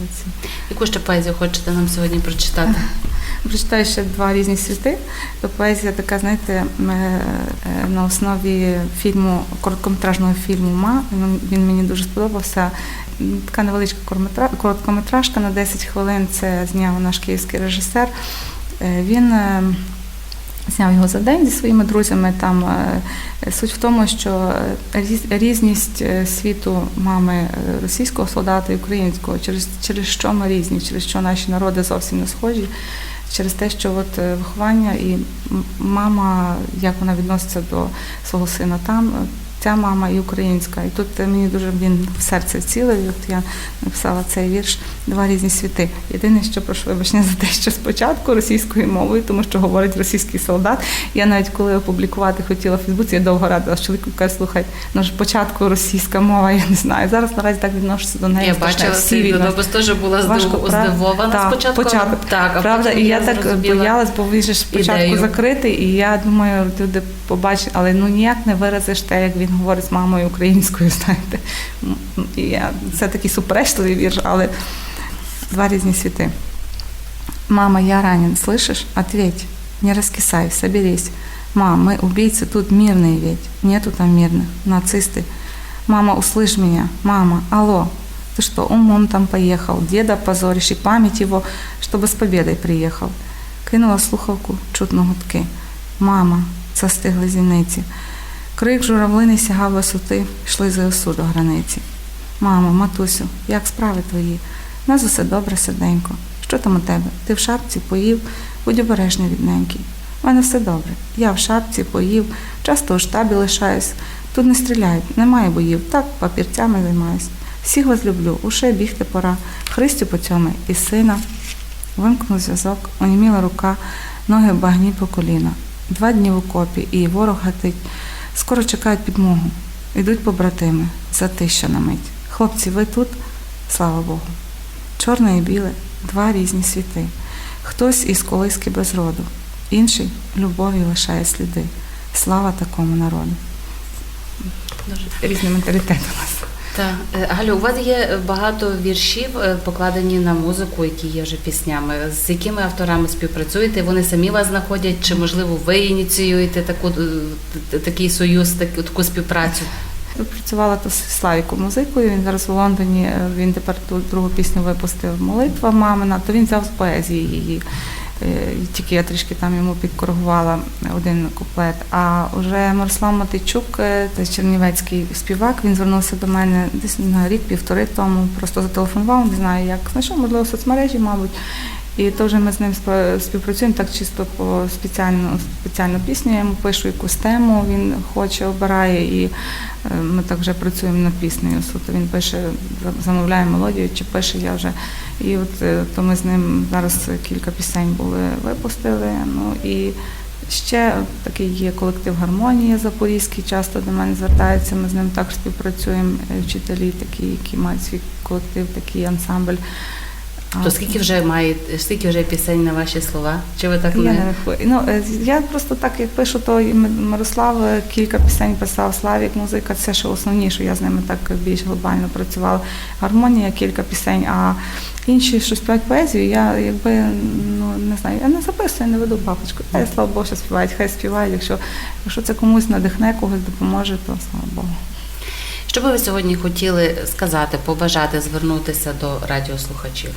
Молодці. Яку ще поезію хочете нам сьогодні прочитати? Прочитаю ще два різні світи. Поезія така, знаєте, е, на основі фільму, короткометражного фільму Ма. Він, мені дуже сподобався. Така невеличка короткометражка на 10 хвилин. Це зняв наш київський режисер. Е, Він е, зняв його за день зі своїми друзями. Там е, суть в тому, що е, різність е, світу мами російського солдата і українського, через, через що ми різні, через що наші народи зовсім не схожі. Через те, що от виховання і мама, як вона відноситься до свого сина там, ця мама і українська. І тут е, мені дуже він в серце вцілив. От я написала цей вірш Два різні світи. Єдине, що прошу вибачення за те, що спочатку російською мовою, тому що говорить російський солдат. Я навіть коли опублікувати хотіла в Фейсбуці, я довго радила з чоловіком каже, слухай, ну ж спочатку російська мова, я не знаю. Зараз наразі так відношуся до неї. Я бачила Всі відносяться. теж була Важко, здив- здивована Так, спочатку. початок. Так, а Правда, і я, так зрозуміла. боялась, бо він же спочатку закритий, і я думаю, люди побачать, але ну ніяк не виразиш те, як він говорить з мамою українською, знаєте. М, І я, це такий суперечливий вірш, але два різні світи. Мама, я ранен, слышишь? Ответь, не раскисай, соберись. Мам, мы убийцы тут мирные ведь. Нету там мирных, нацисты. Мама, услышь меня. Мама, алло, ты что, умом там поехал? Деда позоришь и память его, чтобы с победой приехал. Кинула слухавку, чутно гудки. Мама, застигли зіниці. Крик журавлини сягав висоти, йшли ЗСУ до границі. Мамо, матусю, як справи твої? У Нас усе добре, серденько. Що там у тебе? Ти в шапці поїв, будь обережний рідненький. У мене все добре. Я в шапці поїв, часто у штабі лишаюсь. Тут не стріляють, немає боїв. Так, папірцями займаюсь. Всіх вас люблю, уше бігти пора. Христю поцьомай і сина. Вимкнув зв'язок, оніміла рука, ноги в багні по коліна. Два дні в окопі, і ворог гатить. Скоро чекають підмогу. Йдуть побратими, затища на мить. Хлопці, ви тут? Слава Богу. Чорне і біле, два різні світи. Хтось із колиски без роду, інший любові лишає сліди. Слава такому народу. Різний менталітет у нас. Так. Е, Галю, у вас є багато віршів, е, покладені на музику, які є вже піснями. З якими авторами співпрацюєте? Вони самі вас знаходять, чи можливо ви ініціюєте таку е, такий союз, таку, таку співпрацю? Працювала то з Славіком музикою. Він зараз у Лондоні. е, Він тепер ту другу пісню випустив Молитва мамина, то він взяв з поезії її. Е, Тільки я трішки там йому підкоригувала один куплет. А вже Мирослав Матичук, е, це чернівецький співак, він звернувся до мене десь на рік-півтори тому. Просто зателефонував, не знаю, як знайшов, можливо, в соцмережі, мабуть. І вже ми з ним співпрацюємо так чисто по спеціальну спеціальну пісню. Я йому пишу якусь тему, він хоче, обирає, і е, ми так вже працюємо над піснею. Суто він пише, замовляє мелодію, чи пише я вже. І от е, то ми з ним зараз кілька пісень були випустили. Ну і ще такий є колектив гармонія Запорізький, часто до мене звертаються. Ми з ним також співпрацюємо. е, Вчителі такі, які мають свій колектив, такий ансамбль. А, То скільки вже має, скільки вже пісень на ваші слова? Чи ви так не рахую. Ну, е, я просто так, як пишу, то Мирослав е, кілька пісень писав, Славік, музика, це ще основні, що я з ними так більш глобально працювала. Гармонія, кілька пісень, а інші, що співають поезію, я якби ну не знаю, я не записую, не веду папочку. Та, слава Богу, що співають, хай співають. Якщо, якщо це комусь надихне, когось допоможе, то слава Богу. що би ви сьогодні хотіли сказати, побажати, звернутися до радіослухачів?